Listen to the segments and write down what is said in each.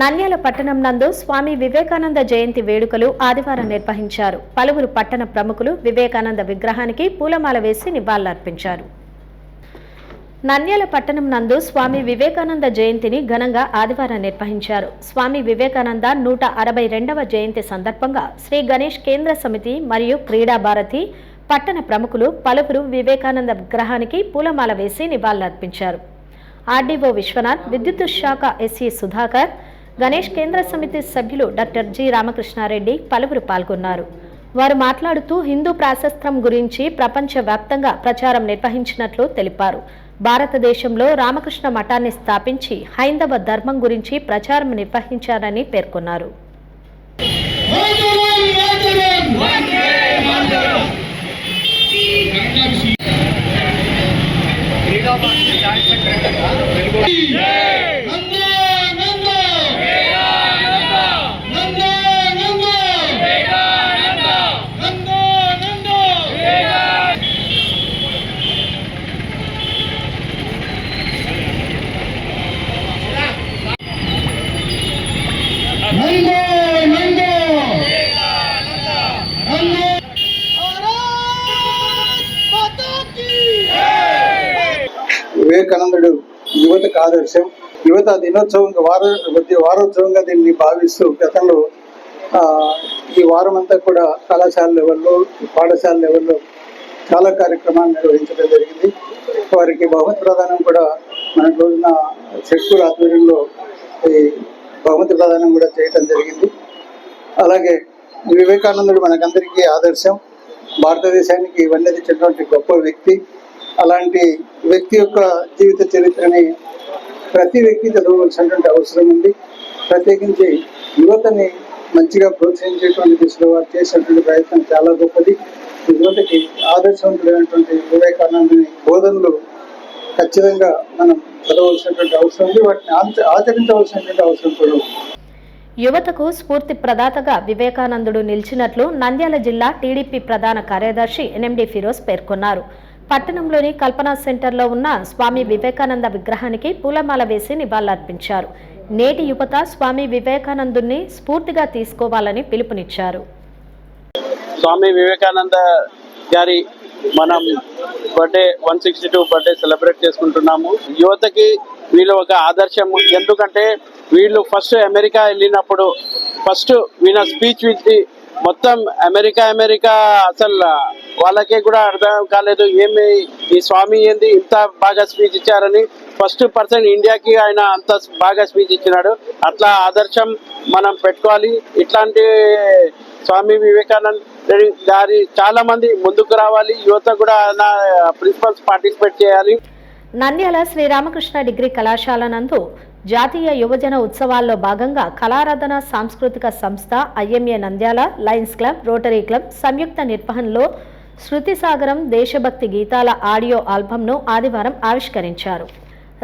నంద్యాల పట్టణం నందు స్వామి వివేకానంద జయంతి వేడుకలు ఆదివారం నిర్వహించారు. పలువురు పట్టణ ప్రముఖులు వివేకానంద విగ్రహానికి పూలమాల వేసి నివాళులర్పించారు. నంద్యాల పట్టణం నందు స్వామి వివేకానంద జయంతిని ఘనంగా ఆదివారం నిర్వహించారు. స్వామి వివేకానంద నూట అరవై రెండవ జయంతి సందర్భంగా శ్రీ గణేష్ కేంద్ర సమితి మరియు క్రీడా భారతి పట్టణ ప్రముఖులు పలువురు వివేకానంద విగ్రహానికి పూలమాల వేసి నివాళులర్పించారు. ఆర్డీఓ విశ్వనాథ్ విద్యుత్ శాఖ ఎస్సీ సుధాకర్ గణేష్ కేంద్ర సమితి సభ్యులు డాక్టర్ జి రామకృష్ణారెడ్డి పలువురు పాల్గొన్నారు. వారు మాట్లాడుతూ హిందూ ప్రాశస్త్రం గురించి ప్రపంచవ్యాప్తంగా ప్రచారం నిర్వహించినట్లు తెలిపారు. భారతదేశంలో రామకృష్ణ మఠాన్ని స్థాపించి హైందవ ధర్మం గురించి ప్రచారం నిర్వహించారని పేర్కొన్నారు. Yeah! వివేకానందుడు యువతకు ఆదర్శం యువత దినోత్సవంగా వార వారోత్సవంగా దీన్ని భావిస్తూ గతంలో ఆ, ఈ వారం అంతా కూడా కళాశాల లెవెల్లో పాఠశాల లెవెల్లో చాలా కార్యక్రమాలు నిర్వహించడం జరిగింది. వారికి బహుమతి ప్రదానం కూడా మన రోజున శక్తుల ఆధ్వర్యంలో ఈ బహుమతి ప్రదానం కూడా చేయటం జరిగింది. అలాగే వివేకానందుడు మనకందరికీ ఆదర్శం. భారతదేశానికి ఇవన్నీ ఇచ్చినటువంటి గొప్ప వ్యక్తి. అలాంటి వ్యక్తి యొక్క జీవిత చరిత్రని ప్రతి వ్యక్తి చదవవలసినటువంటి అవసరం ఉంది. ప్రత్యేకించి యువతని మంచిగా ప్రోత్సహించేటువంటి దిశలో వారు చేసినటువంటి ప్రయత్నం చాలా గొప్పది. యువతకి ఆదర్శవంతుడైనటువంటి వివేకానందని బోధనలు ఖచ్చితంగా మనం చదవలసినటువంటి అవసరం ఉంది. వాటిని ఆచరించవలసినటువంటి అవసరం కూడా యువతకు స్ఫూర్తి ప్రదాతగా వివేకానందుడు నిలిచినట్లు నంద్యాల జిల్లా టీడీపీ ప్రధాన కార్యదర్శి ఎన్ఎండి ఫిరోజ్ పేర్కొన్నారు. పట్టణంలోని కల్పనా సెంటర్లో ఉన్న స్వామి వివేకానంద విగ్రహానికి పూలమాల వేసి నివాళులర్పించారు. నేటి యువత స్వామి వివేకానందుని స్ఫూర్తిగా తీసుకోవాలని పిలుపునిచ్చారు. స్వామి వివేకానంద గారి మనం birthday one sixty two birthday celebrate చేసుకుంటున్నాము. యువతకి వీళ్ళు ఒక ఆదర్శం. ఎందుకంటే వీళ్ళు ఫస్ట్ అమెరికా వెళ్ళినప్పుడు ఫస్ట్ వీళ్ళ స్పీచ్ విచ్చి మొత్తం అమెరికా అమెరికా అసలు వాళ్ళకే కూడా అర్థం కాలేదు. ఏమి ఈ స్వామి ఏంది ఇంత బాగా స్పీచ్ ఇచ్చారని. ఫస్ట్ పర్సన్ ఇండియాకి ఆయన అంత బాగా స్పీచ్ ఇచ్చినాడు. అట్లా ఆదర్శం మనం పెట్టుకోవాలి. ఇట్లాంటి స్వామి వివేకానంద్ గారి చాలా మంది ముందుకు రావాలి. యువత కూడా నా ప్రిన్సిపల్స్ పార్టిసిపేట్ చేయాలి. నంద్యాల శ్రీరామకృష్ణ డిగ్రీ కళాశాల నందు జాతీయ యువజన ఉత్సవాల్లో భాగంగా కళారాధన సాంస్కృతిక సంస్థ IMA Nandyal lions club rotary club సంయుక్త నిర్వహణలో శృతి సాగరం దేశభక్తి గీతాల ఆడియో ఆల్బంను ఆదివారం ఆవిష్కరించారు.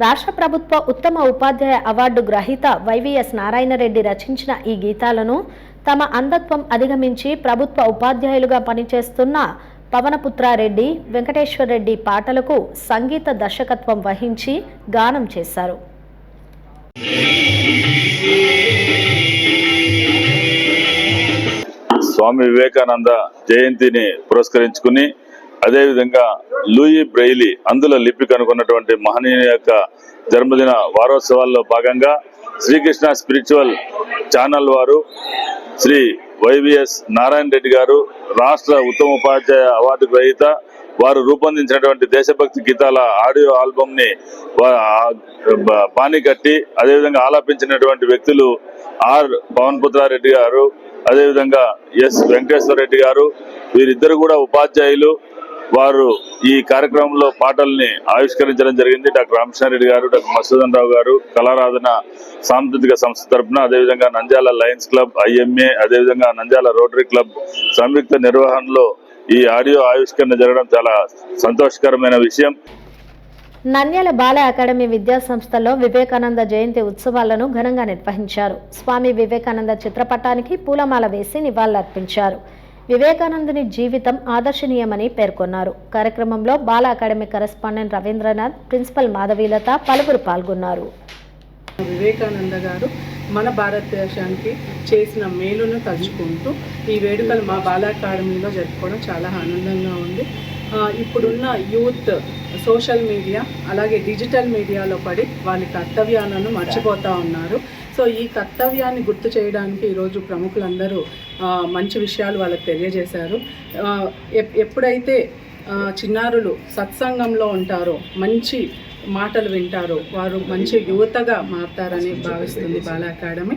రాష్ట్ర ప్రభుత్వ ఉత్తమ ఉపాధ్యాయ అవార్డు గ్రహీత వైవిఎస్ నారాయణరెడ్డి రచించిన ఈ గీతాలను తమ అంధత్వం అధిగమించి ప్రభుత్వ ఉపాధ్యాయులుగా పనిచేస్తున్న పవనపుత్రారెడ్డి వెంకటేశ్వరరెడ్డి పాటలకు సంగీత దర్శకత్వం వహించి గానం చేశారు. స్వామి వివేకానంద జయంతిని పురస్కరించుకుని అదేవిధంగా లూయి బ్రెయిలీ అందుల లిపి కనుగొన్నటువంటి మహనీయుని యొక్క జన్మదిన వారోత్సవాల్లో భాగంగా శ్రీకృష్ణ స్పిరిచువల్ ఛానల్ వారు శ్రీ వైవిఎస్ నారాయణ రెడ్డి గారు రాష్ట్ర ఉత్తమ ఉపాధ్యాయ అవార్డు గ్రహీత వారు రూపొందించినటువంటి దేశభక్తి గీతాల ఆడియో ఆల్బమ్ని బాణి కట్టి అదేవిధంగా ఆలాపించినటువంటి వ్యక్తులు ఆర్ పవన్ పుత్రారెడ్డి గారు అదేవిధంగా ఎస్ వెంకటేశ్వర రెడ్డి గారు వీరిద్దరు కూడా ఉపాధ్యాయులు. వారు ఈ కార్యక్రమంలో పాటల్ని ఆవిష్కరించడం జరిగింది. డాక్టర్ రామకృష్ణారెడ్డి గారు డాక్టర్ మసూదన్ రావు గారు కళారాధన సాంస్కృతిక సంస్థ తరఫున అదేవిధంగా నంజాల లయన్స్ క్లబ్ ఐఎంఏ అదేవిధంగా నంజాల రోటరీ క్లబ్ సంయుక్త నిర్వహణలో ఈ ఆడియో ఆవిష్కరణ జరగడం చాలా సంతోషకరమైన విషయం. నంద్యాల బాల అకాడమీ విద్యా సంస్థలో వివేకానంద జయంతి ఉత్సవాలను ఘనంగా నిర్వహించారు. స్వామి వివేకానంద చిత్రపటానికి పూలమాల వేసి నివాళులర్పించారు. వివేకానందుని జీవితం ఆదర్శనీయమని పేర్కొన్నారు. కార్యక్రమంలో Bala academy correspondent Ravindranath principal Madhavilatha పలువురు పాల్గొన్నారు. వివేకానంద గారు మన భారతదేశానికి చేసిన మేలును తలుచుకుంటూ ఈ వేడుకలు మా బాల అకాడమీలో జరుపుకోవడం చాలా ఆనందంగా ఉంది. ఇప్పుడున్న యూత్ సోషల్ మీడియా అలాగే డిజిటల్ మీడియాలో పడి వాళ్ళ కర్తవ్యాలను మర్చిపోతూ ఉన్నారు. సో ఈ కర్తవ్యాన్ని గుర్తు చేయడానికి ఈరోజు ప్రముఖులందరూ మంచి విషయాలు వాళ్ళకి తెలియజేశారు. ఎప్- ఎప్పుడైతే చిన్నారులు సత్సంగంలో ఉంటారో మంచి మాటలు వింటారో వారు మంచి యువతగా మారుతారని భావిస్తుంది బాల అకాడమీ